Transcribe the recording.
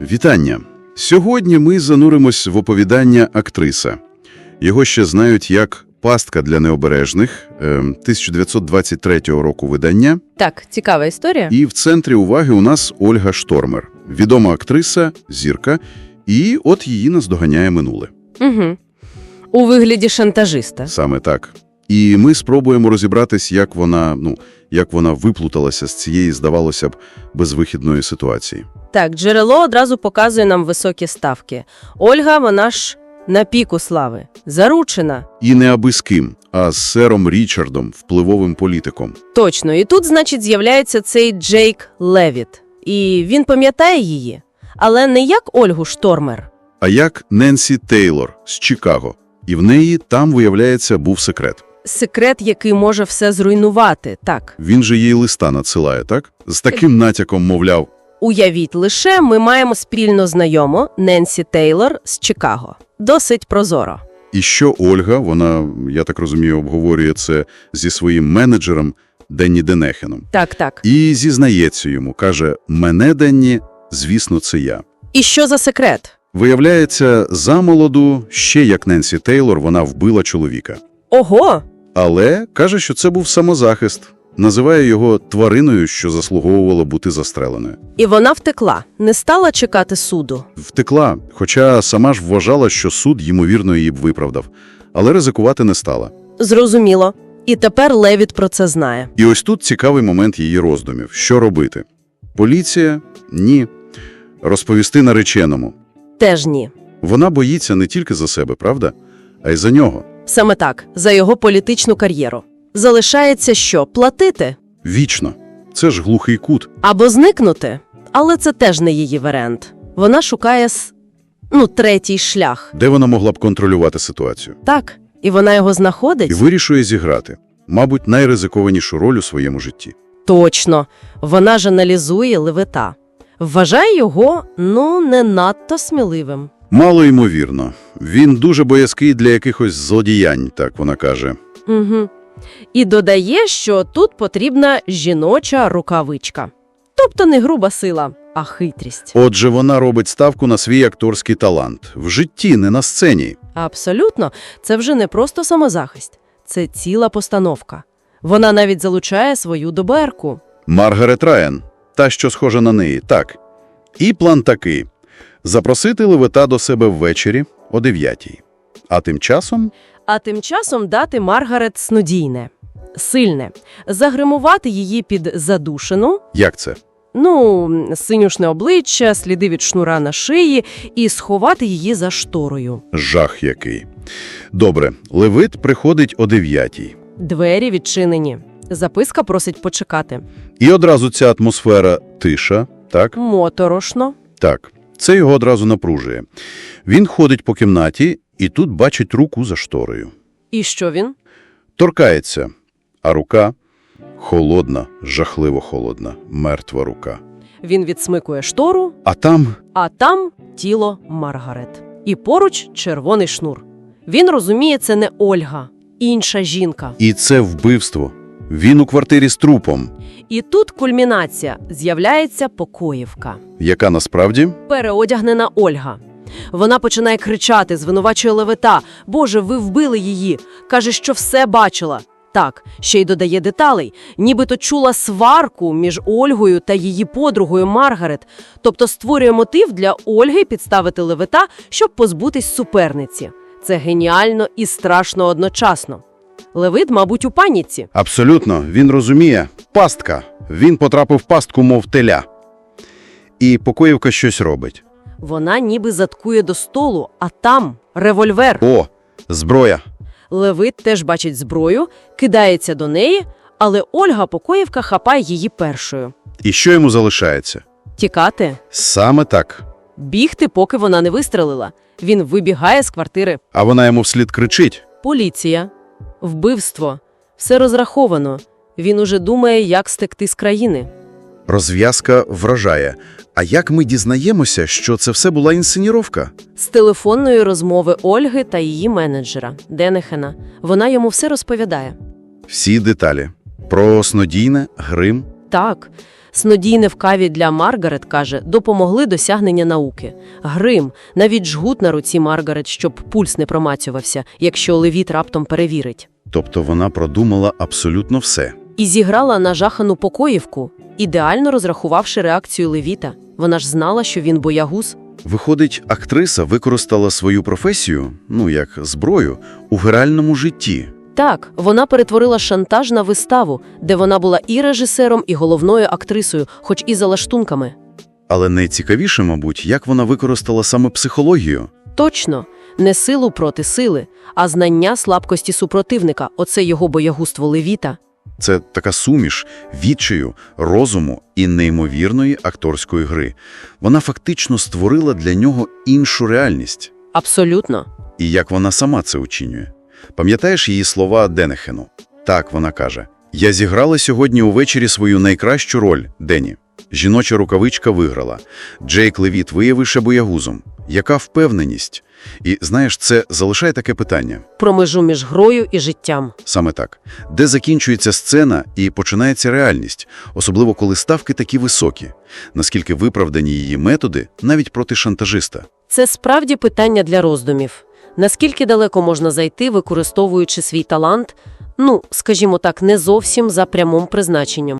Вітання! Сьогодні ми зануримось в оповідання актриса. Його ще знають як «Пастка для необережних» е, 1923 року видання. Так, цікава історія. І в центрі уваги у нас Ольга Штормер, відома актриса, зірка, і от її наздоганяє минуле. Угу. У вигляді шантажиста. Саме так. І ми спробуємо розібратись, як вона, ну, як вона виплуталася з цієї, здавалося б, безвихідної ситуації. Так, джерело одразу показує нам високі ставки. Ольга, вона ж на піку слави. Заручена. І не аби з ким, а з сером Річардом, впливовим політиком. Точно. І тут, значить, з'являється цей Джейк Левіт. І він пам'ятає її. Але не як Ольгу Штормер. а як Ненсі Тейлор з Чикаго. І в неї там, виявляється, був секрет. Секрет, який може все зруйнувати. Так. Він же їй листа надсилає, так? З таким натяком, мовляв, Уявіть лише, ми маємо спільно знайому Ненсі Тейлор з Чикаго. Досить прозоро. і що Ольга, вона, я так розумію, обговорює це зі своїм менеджером Денні Денехеном. Так, так. І зізнається йому, каже, мене, Денні, звісно, це я. І що за секрет? Виявляється, замолоду, ще як Ненсі Тейлор, вона вбила чоловіка. Ого! Але каже, що це був самозахист. Називає його твариною, що заслуговувала бути застреленою. І вона втекла, не стала чекати суду. Втекла, хоча сама ж вважала, що суд, ймовірно, її б виправдав. Але ризикувати не стала. Зрозуміло. І тепер Левіт про це знає. І ось тут цікавий момент її роздумів. Що робити? Поліція? Ні. Розповісти нареченому. Теж ні. Вона боїться не тільки за себе, правда? А й за нього. Саме так, за його політичну кар'єру. Залишається що? Платити? Вічно. Це ж глухий кут. Або зникнути? Але це теж не її варіант. Вона шукає с... ну, третій шлях. Де вона могла б контролювати ситуацію? Так, і вона його знаходить? І вирішує зіграти, мабуть, найризикованішу роль у своєму житті. Точно. Вона ж аналізує Левита. Вважає його, ну, не надто сміливим. Мало ймовірно. Він дуже боязкий для якихось злодіянь, так вона каже. Угу. І додає, що тут потрібна жіноча рукавичка. Тобто не груба сила, а хитрість. Отже, вона робить ставку на свій акторський талант. В житті, не на сцені. Абсолютно, це вже не просто самозахист, це ціла постановка. Вона навіть залучає свою доберку. Маргарет Райан, та, що схожа на неї, так. І план такий. Запросити Левита до себе ввечері о 9 А тим часом А тим часом дати Маргарет снодійне, сильне, загримувати її під задушину, як це? ну, синюшне обличчя, сліди від шнура на шиї, і сховати її за шторою. Жах який. Добре, Левит приходить о 9 Двері відчинені. Записка просить почекати. І одразу ця атмосфера тиша, так? Моторошно. Так. Це його одразу напружує. Він ходить по кімнаті і тут бачить руку за шторою. І що він? Торкається, а рука холодна, жахливо холодна, мертва рука. Він відсмикує штору, А там а там тіло Маргарет. І поруч червоний шнур. Він розуміє, це не Ольга, інша жінка. і це вбивство. Він у квартирі з трупом, І тут кульмінація з'являється покоївка. яка насправді Переодягнена Ольга. Вона починає кричати, звинувачує Левита. Боже, ви вбили її. Каже, що все бачила. Так, ще й додає деталей, нібито чула сварку між Ольгою та її подругою Маргарет, тобто створює мотив для Ольги підставити Левита, щоб позбутись суперниці. Це геніально і страшно одночасно. Левит, мабуть, у паніці. абсолютно він розуміє пастка. Він потрапив в пастку, мов теля. І покоївка щось робить. Вона ніби заткує до столу, а там револьвер. О, зброя. Левит теж бачить зброю, кидається до неї, але Ольга Покоївка хапає її першою. І що йому залишається? Тікати, Саме так. бігти, поки вона не вистрелила. Він вибігає з квартири. А вона йому вслід кричить. Поліція, вбивство. Все розраховано. Він уже думає, як стекти з країни. Розв'язка вражає. А як ми дізнаємося, що це все була інсценіровка? З телефонної розмови Ольги та її менеджера Денехена. Вона йому все розповідає. Всі деталі. Про снодійне, грим. Так, Снодійне в каві для Маргарет, каже, допомогли досягнення науки. Грим, навіть жгут на руці Маргарет, щоб пульс не промацювався, якщо Левіт раптом перевірить. Тобто вона продумала абсолютно все. І зіграла нажахану покоївку, ідеально розрахувавши реакцію Левіта. Вона ж знала, що він боягуз. Виходить, актриса використала свою професію, ну як зброю, у гральному житті. Так, вона перетворила шантаж на виставу, де вона була і режисером, і головною актрисою, хоч і за лаштунками. Але найцікавіше, мабуть, як вона використала саме психологію. Точно, не силу проти сили, а знання слабкості супротивника, оце його боягузтво Левіта. Це така суміш відчаю, розуму і неймовірної акторської гри. Вона фактично створила для нього іншу реальність. Абсолютно. І як вона сама це очінює. Пам'ятаєш її слова Денехену? Так, вона каже. «Я зіграла сьогодні увечері свою найкращу роль, Дені. Жіноча рукавичка виграла. Джейк Левіт виявився боягузом. Яка впевненість? І, знаєш, це залишає таке питання. Про межу між грою і життям. Саме так. Де закінчується сцена і починається реальність, особливо коли ставки такі високі. Наскільки виправдані її методи навіть проти шантажиста. Це справді питання для роздумів. Наскільки далеко можна зайти, використовуючи свій талант, ну, скажімо так, не зовсім за прямим призначенням.